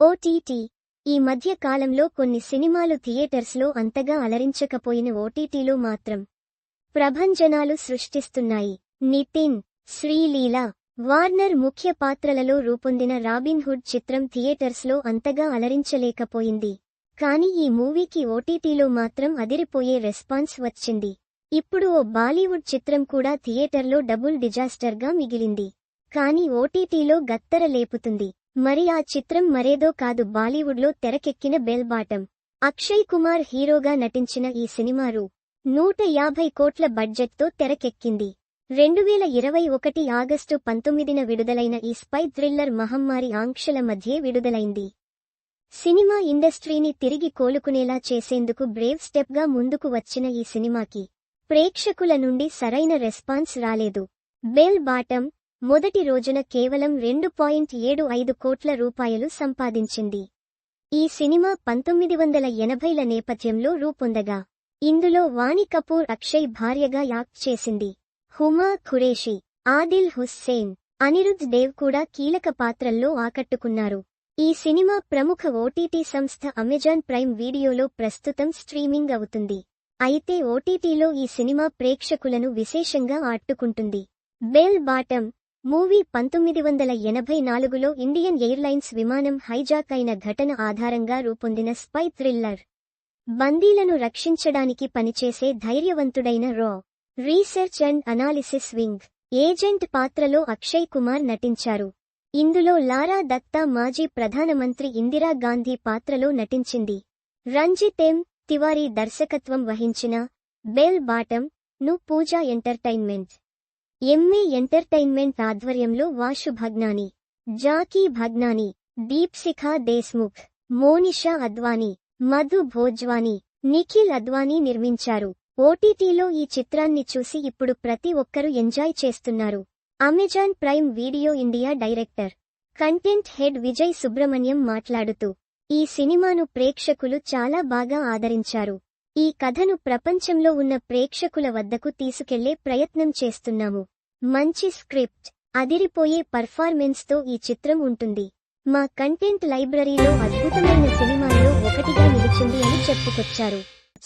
OTT ఈ మధ్య కాలంలో కొన్ని సినిమాలు థియేటర్స్లో అంతగా అలరించకపోయిన ఓటీటీలో మాత్రం ప్రభంజనాలు సృష్టిస్తున్నాయి. నితిన్ శ్రీలీల వార్నర్ ముఖ్య పాత్రలలో రూపొందిన రాబిన్ హుడ్ చిత్రం థియేటర్స్లో అంతగా అలరించలేకపోయింది. కానీ ఈ మూవీకి ఓటీటీలో మాత్రం అదిరిపోయే రెస్పాన్స్ వచ్చింది. ఇప్పుడు ఓ బాలీవుడ్ చిత్రం కూడా థియేటర్లో డబుల్ డిజాస్టర్గా మిగిలింది. కానీ ఓటీటీలో గత్తర లేపుతుంది. మరి ఆ చిత్రం మరేదో కాదు బాలీవుడ్లో తెరకెక్కిన బెల్ బాటం అక్షయ్ కుమార్ హీరోగా నటించిన ఈ సినిమా రూ. నూట యాభై కోట్ల బడ్జెట్తో తెరకెక్కింది. రెండు వేల ఇరవై ఒకటి ఆగస్టు పంతొమ్మిదిన విడుదలైన ఈ స్పై థ్రిల్లర్ మహమ్మారి ఆంక్షల మధ్యే విడుదలైంది. సినిమా ఇండస్ట్రీని తిరిగి కోలుకునేలా చేసేందుకు బ్రేవ్ స్టెప్గా ముందుకు వచ్చిన ఈ సినిమాకి ప్రేక్షకుల నుండి సరైన రెస్పాన్స్ రాలేదు. బెల్ బాటం మొదటి రోజున కేవలం రెండు పాయింట్ ఏడు ఐదు కోట్ల రూపాయలు సంపాదించింది. ఈ సినిమా పంతొమ్మిది వందల ఎనభైల నేపథ్యంలో రూపొందగా. ఇందులో వాణి కపూర్ అక్షయ్ భార్యగా యాక్ట్ చేసింది. హుమా ఖురేషి ఆదిల్ హుస్సేన్ అనిరుద్ దేవ్ కూడా కీలక పాత్రల్లో ఆకట్టుకున్నారు. ఈ సినిమా ప్రముఖ ఓటీటీ సంస్థ అమెజాన్ ప్రైమ్ వీడియోలో ప్రస్తుతం స్ట్రీమింగ్ అవుతుంది. అయితే ఓటీటీలో ఈ సినిమా ప్రేక్షకులను విశేషంగా ఆట్టుకుంటుంది. బెల్ బాటం మూవీ పంతొమ్మిది వందల ఎనభై నాలుగులో ఇండియన్ ఎయిర్లైన్స్ విమానం హైజాక్ అయిన ఘటన ఆధారంగా రూపొందిన స్పై థ్రిల్లర్. బందీలను రక్షించడానికి పనిచేసే ధైర్యవంతుడైన రా. Research and analysis wing. Agent పాత్రలో అక్షయ్ కుమార్ నటించారు. ఇందులో లారా దత్తా మాజీ ప్రధానమంత్రి ఇందిరాగాంధీ పాత్రలో నటించింది. రంజిత్ ఎం. తివారీ దర్శకత్వం వహించిన బెల్ బాటం ను పూజా ఎంటర్టైన్మెంట్. ఎంఏ ఎంటర్టైన్మెంట్ ఆధ్వర్యంలో వాషు భగ్నాని జాకీ భగ్నాని దీప్శిఖా దేశ్ముఖ్ మోనిషా అద్వానీ మధు భోజ్వాని నిఖిల్ అద్వానీ నిర్మించారు. ఓటీటీలో ఈ చిత్రాన్ని చూసి ఇప్పుడు ప్రతి ఒక్కరూ ఎంజాయ్ చేస్తున్నారు. Amazon prime video India director content head Vijay Subrahmanyam మాట్లాడుతూ ఈ సినిమాను ప్రేక్షకులు చాలా బాగా ఆదరించారు. ఈ కథను ప్రపంచంలో ఉన్న ప్రేక్షకుల వద్దకు తీసుకెళ్ళే ప్రయత్నం చేస్తున్నాము. మంచి స్క్రిప్ట్ అదిరిపోయే పర్ఫార్మెన్స్తో ఈ చిత్రం ఉంటుంది. మా కంటెంట్ లైబ్రరీలో అద్భుతమైన సినిమాల్లో ఒకటిగా నిలిచింది అని చెప్పుకొచ్చారు.